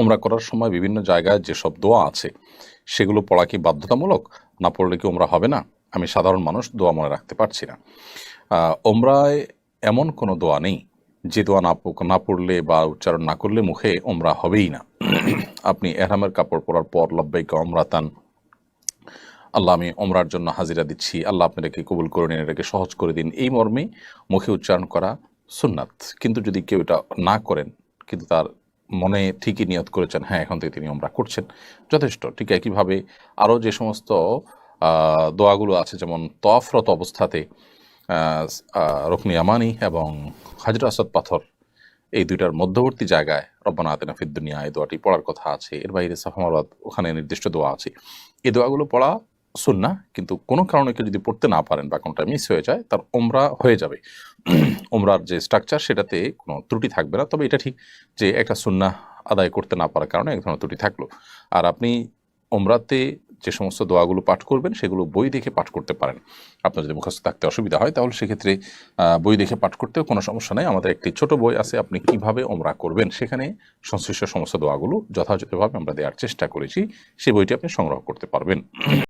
ওমরা করার সময় বিভিন্ন জায়গায় যেসব দোয়া আছে, সেগুলো পড়া কি বাধ্যতামূলক? না পড়লে কি ওমরা হবে না? আমি সাধারণ মানুষ, দোয়া মনে রাখতে পারছি না। ওমরায় এমন কোনো দোয়া নেই, যে দোয়া না না পড়লে বা উচ্চারণ না করলে মুখে ওমরা হবেই না। আপনি এহরামের কাপড় পরার পর, লব্বাইক অমরাতান আল্লাহ আমি ওমরার জন্য হাজিরা দিচ্ছি। আল্লাহ আপনি এটাকে কবুল করে নিন এটাকে সহজ করে দিন। এই মর্মে মুখে উচ্চারণ করা সুন্নাত। কিন্তু যদি কেউ এটা না করেন, কিন্তু তার মনে ঠিকই নিয়ত করেছেন হ্যাঁ এখন থেকে তিনি ওমরা করছেন। যথেষ্ট, ঠিক একইভাবে আরও যে সমস্ত দোয়াগুলো আছে, যেমন তফরত অবস্থাতে রকনি আমানি এবং হাজর আসাদ পাথর, এই দুইটার মধ্যবর্তী জায়গায় রব্বানা আতেনা ফিদ এই দোয়াটি পড়ার কথা আছে। এর বাইরে সাফামাবাদ ওখানে নির্দিষ্ট দোয়া আছে। এই দোয়াগুলো পড়া সুন্না, কিন্তু কোনো কারণে কেউ যদি পড়তে না পারেন বা কোনোটা মিস হয়ে যায়, তার ওমরা হয়ে যাবে। ওমরার যে স্ট্রাকচার সেটাতে কোনো ত্রুটি থাকবে না। তবে এটা ঠিক যে একটা সুন্না আদায় করতে না পারার কারণে এক ধরনের ত্রুটি থাকল। আর আপনি ওমরাতে যে সমস্ত দোয়াগুলো পাঠ করবেন, সেগুলো বই দেখে পাঠ করতে পারেন। আপনার যদি মুখস্থ থাকতে অসুবিধা হয়, তাহলে সেক্ষেত্রে বই দেখে পাঠ করতেও কোনো সমস্যা নেই। আমাদের একটি ছোট বই আছে, আপনি কীভাবে ওমরা করবেন? সেখানে সংশ্লিষ্ট সমস্ত দোয়াগুলো যথাযথভাবে আমরা দেওয়ার চেষ্টা করেছি। সেই বইটি আপনি সংগ্রহ করতে পারবেন।